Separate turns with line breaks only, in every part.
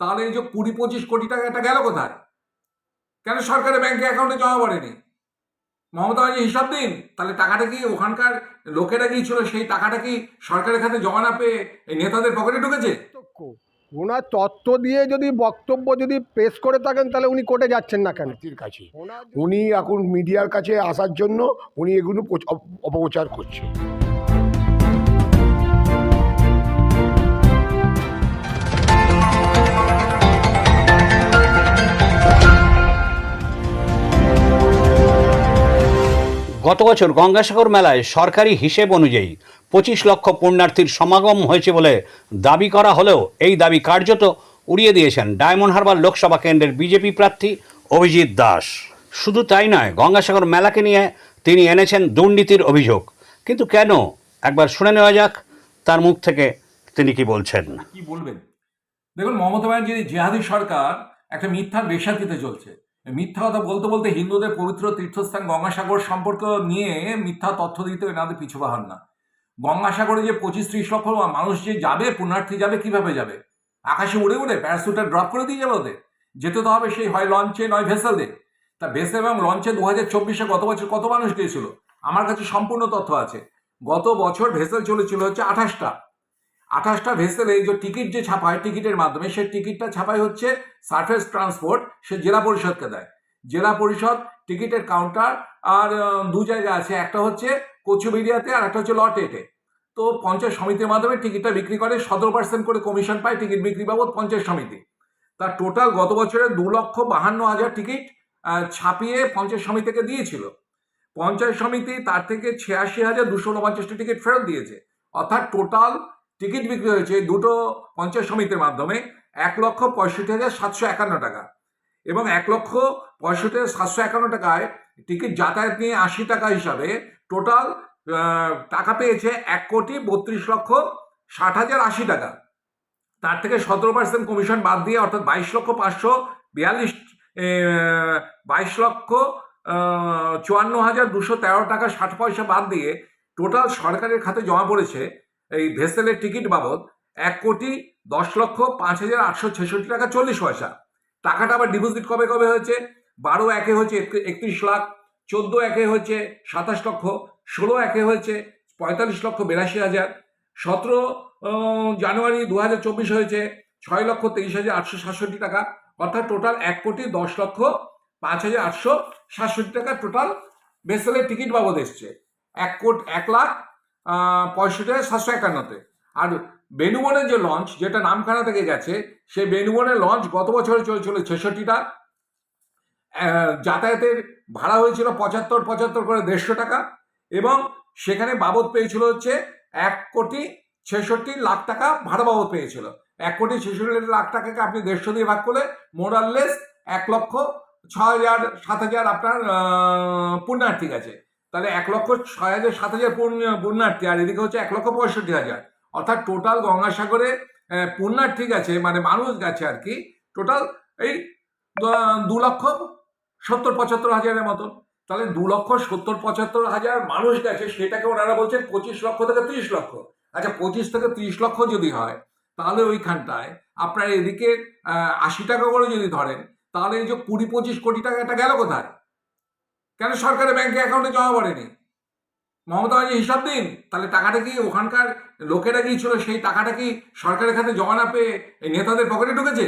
তাহলে এই যে কুড়ি পঁচিশ কোটি টাকা এটা গেল কোথায়? কেন সরকারের ব্যাংকে অ্যাকাউন্টে জমা পড়েনি? মমতা ব্যানার্জি হিসাব দিন। তাহলে টাকাটা কি ওখানকার লোকেরা গিয়েছিল সেই টাকাটা কি সরকারের খাতে জমা না পেয়ে এই নেতাদের পকেটে ঢুকেছে?
ওনার তত্ত্ব দিয়ে যদি বক্তব্য যদি পেশ করে থাকেন তাহলে উনি কোর্টে যাচ্ছেন না কেন?
কাছে। উনি এখন মিডিয়ার কাছে আসার জন্য উনি এগুলো অপ- অপপ্রচার করছে
গত বছর গঙ্গাসাগর মেলায় সরকারি হিসেব অনুযায়ী পঁচিশ লক্ষ পুণ্যার্থীর সমাগম হয়েছে বলে দাবি করা হলেও এই দাবি কার্যত উড়িয়ে দিয়েছেন ডায়মন্ড হারবার লোকসভা কেন্দ্রের বিজেপি প্রার্থী অভিজিৎ দাস। শুধু তাই নয়, গঙ্গাসাগর মেলাকে নিয়ে তিনি এনেছেন দুর্নীতির অভিযোগ। কিন্তু কেন? একবার শুনে নেওয়া যাক, তার মুখ থেকে তিনি কি বলছেন?
কি বলবেন? দেখুন, মমতা ব্যানার্জির জেহাদি সরকার, একটা মিথ্যার বেশাতিতে চলছে। মিথ্যা কথা বলতে বলতে হিন্দুদের পবিত্র তীর্থস্থান গঙ্গাসাগর সম্পর্ক নিয়ে মিথ্যা তথ্য দিতে এনাদের পিছু পাহান না। গঙ্গাসাগরে যে পঁচিশ ত্রিশ লক্ষ মানুষ যে যাবে, পুণ্যার্থী যাবে, কীভাবে যাবে? আকাশে উড়ে উড়ে প্যারাসুটে ড্রপ করে দিয়ে যাবে ওদের। যেতে তো হবে সেই হয় লঞ্চে, নয় ভেসেলে। তা ভেসেল এবং লঞ্চে দু হাজার চব্বিশে গত বছর, কত মানুষ গিয়েছিল? আমার কাছে সম্পূর্ণ তথ্য আছে। গত বছর ভেসেল চলেছিল হচ্ছে আঠাশটা। আঠাশটা ভেসেলে যে টিকিট যে ছাপায়, টিকিটের মাধ্যমে, সে টিকিটটা ছাপাই হচ্ছে সার্ফেস ট্রান্সপোর্ট সে জেলা পরিষদকে দেয়। জেলা পরিষদ টিকিটের কাউন্টার আর দু জায়গা আছে, একটা হচ্ছে কচুবেরিয়াতে আর একটা হচ্ছে লট এটে তো। পঞ্চায়েত সমিতির মাধ্যমে টিকিটটা বিক্রি করে, সতেরো পার্সেন্ট করে কমিশন পায় টিকিট বিক্রি বাবদ পঞ্চায়েত সমিতি। তার টোটাল গত বছরে দু লক্ষ বাহান্ন হাজার টিকিট ছাপিয়ে পঞ্চায়েত সমিতিকে দিয়েছিল। পঞ্চায়েত সমিতি তার থেকে ছিয়াশি হাজার দুশো উনপঞ্চাশটি টিকিট ফেরত দিয়েছে। অর্থাৎ টোটাল টিকিট বিক্রি হয়েছে দুটো পঞ্চায়েত সমিতির মাধ্যমে এক লক্ষ পঁয়ষট্টি হাজার সাতশো একান্ন টাকা। এবং এক লক্ষ পঁয়ষট্টি হাজার সাতশো একান্ন টাকায় টিকিট যাতায়াত নিয়ে আশি টাকা হিসাবে টোটাল টাকা পেয়েছে এক কোটি বত্রিশ লক্ষ ষাট হাজার আশি টাকা। তার থেকে সতেরো পার্সেন্ট কমিশন বাদ দিয়ে অর্থাৎ বাইশ লক্ষ পাঁচশো বিয়াল্লিশ বাইশ লক্ষ চুয়ান্ন হাজার দুশো তেরো টাকা ষাট পয়সা বাদ দিয়ে টোটাল সরকারের খাতে জমা পড়েছে এই ভেসেলের টিকিট বাবদ এক কোটি দশ লক্ষ পাঁচ হাজার আটশো ছেষট্টি টাকা চল্লিশ পয়সা। টাকাটা আবার ডিপোজিট কবে কবে হয়েছে? বারো একে হয়েছে একত্রিশ লাখ, চোদ্দ একে হয়েছে সাতাশ লক্ষ, ষোলো একে হয়েছে পঁয়তাল্লিশ লক্ষ বিরাশি হাজার। সতেরো জানুয়ারি দু হাজার চব্বিশ হয়েছে ছয় লক্ষ তেইশ হাজার আটশো সাতষট্টি টাকা। অর্থাৎ টোটাল এক কোটি দশ লক্ষ পাঁচ হাজার আটশো সাতষট্টি টাকা টোটাল ভেসেলের টিকিট বাবদ এসছে। এক কোট, এক লাখ পঁয়ষট্টি সাতশো একান্নতে। আর বেনুবনের যে লঞ্চ যেটা নামখানা থেকে গেছে, সেই বেনুবনের লঞ্চ গত বছরে চলেছিল ছেষট্টিটা। যাতায়াতের ভাড়া হয়েছিল পঁচাত্তর পঁচাত্তর করে দেড়শো টাকা এবং সেখানে বাবদ পেয়েছিল হচ্ছে এক কোটি ছেষট্টি লাখ টাকা ভাড়া বাবদ পেয়েছিল। এক কোটি ছেষট্টি লাখ টাকাকে আপনি দেড়শো দিয়ে ভাগ করলে মোরাললেস এক লক্ষ ছ হাজার, সাত হাজার আপনার পুণ্যার্থী গেছে। তাহলে এক লক্ষ ছয় হাজার সাত হাজার পুণ্য- পুণ্যার্থী, আর এদিকে হচ্ছে এক লক্ষ পঁয়ষট্টি হাজার। অর্থাৎ টোটাল গঙ্গাসাগরে পুণ্যার্থী গেছে মানে মানুষ গেছে আর কি টোটাল এই, দু লক্ষ সত্তর পঁচাত্তর হাজারের মতন। তাহলে দু লক্ষ সত্তর পঁচাত্তর হাজার মানুষ গেছে, সেটাকে ওনারা বলছেন পঁচিশ লক্ষ থেকে ত্রিশ লক্ষ। আচ্ছা পঁচিশ থেকে ত্রিশ লক্ষ যদি হয়, তাহলে ওইখানটায় আপনার এদিকে আশি টাকা করে যদি ধরেন, তাহলে এই যে কুড়ি পঁচিশ কোটি টাকা, এটা গেল কোথায়? কেন সরকারের ব্যাংকে অ্যাকাউন্টে জমা পড়েনি? মমতা ব্যানার্জি হিসাব দিন। তাহলে টাকাটা কি ওখানকার লোকেরা কি ছিল? সেই টাকাটা কি সরকারের খাতে জমা না পেয়ে এই নেতাদের পকেটে ঢুকেছে?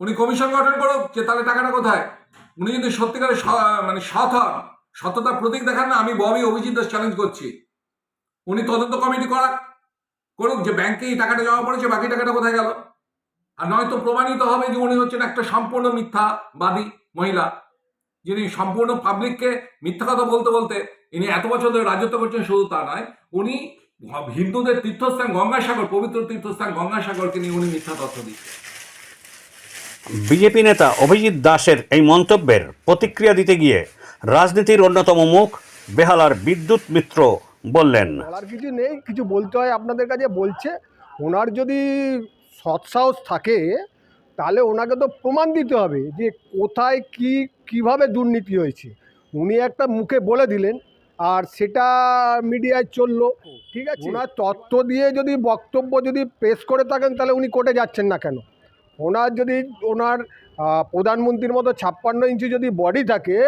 উনি কমিশন গঠন করুক যে তাহলে টাকাটা কোথায়? উনি যদি সত্যিকারের মানে সৎ হন সততার প্রতীক দেখান না, আমি ববি অভিজিৎ দাস চ্যালেঞ্জ করছি। উনি তদন্ত কমিটি করাক, করুক যে ব্যাংকে এই টাকাটা জমা পড়েছে, বাকি টাকাটা কোথায় গেল? আর নয়তো প্রমাণিত হবে যে উনি হচ্ছেন একটা সম্পূর্ণ মিথ্যাবাদী মহিলা। যিনি সম্পূর্ণ পাবলিককে মিথ্যা কথা বলতে বলতে ইনি এত বছর ধরে রাজত্ব করছেন শুধু তা নয় উনি হিন্দুদের তীর্থস্থান গঙ্গাসাগর পবিত্র তীর্থস্থান গঙ্গাসাগরকে নিয়ে উনি মিথ্যা তথ্য দিচ্ছেন।
বিজেপি নেতা অভিজিৎ দাসের এই মন্তব্যের প্রতিক্রিয়া দিতে গিয়ে রাজনীতির অন্যতম মুখ বেহালার বিদ্যুৎ মিত্র বললেন।
আর কিছু নেই কিছু বলতে হয় আপনাদের কাছে বলছে। ওনার যদি সৎসাহস থাকে তাহলে ওনাকে তো প্রমাণ দিতে হবে যে কোথায় কি কীভাবে দুর্নীতি হয়েছে। উনি একটা মুখে বলে দিলেন আর সেটা মিডিয়ায় চলল ঠিক আছে? ওনার তত্ত্ব দিয়ে যদি বক্তব্য যদি পেশ করে থাকেন তাহলে উনি কোর্টে যাচ্ছেন না কেন? ওনার যদি ওনার প্রধানমন্ত্রীর মতো ছাপ্পান্ন ইঞ্চি যদি বডি থাকে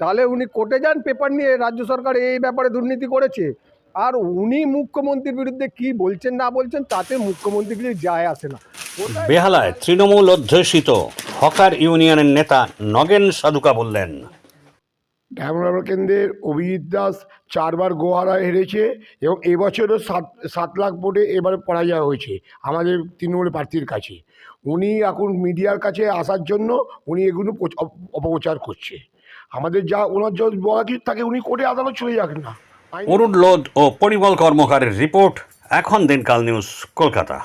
তাহলে উনি কোর্টে যান পেপার নিয়ে রাজ্য সরকার এই ব্যাপারে দুর্নীতি করেছে। আর উনি মুখ্যমন্ত্রীর বিরুদ্ধে কি বলছেন না বলছেন তাতে মুখ্যমন্ত্রী কিছু যায় আসে না।
বেহালায় তৃণমূল অধ্যুষিত। হকার ইউনিয়নের নেতা নগেন সাধুকা বললেন।
ডায়মন্ড কেন্দ্রের অভিজিৎ দাস চারবার গোহারা হেরেছে এবং এবছরও সাত সাত লাখ ভোটে এবারে পরাজয় হয়েছে আমাদের তৃণমূল প্রার্থীর কাছে। উনি এখন মিডিয়ার কাছে আসার জন্য উনি এগুলো অপ- অপপ্রচার করছে। আমাদের যা ওনার যা বলা তাকে উনি কোর্টে আদালত চলে যাক না।
অরুণ লোধ ও পরিমল কর্মকারের রিপোর্ট এখন দিনকাল নিউজ কলকাতা।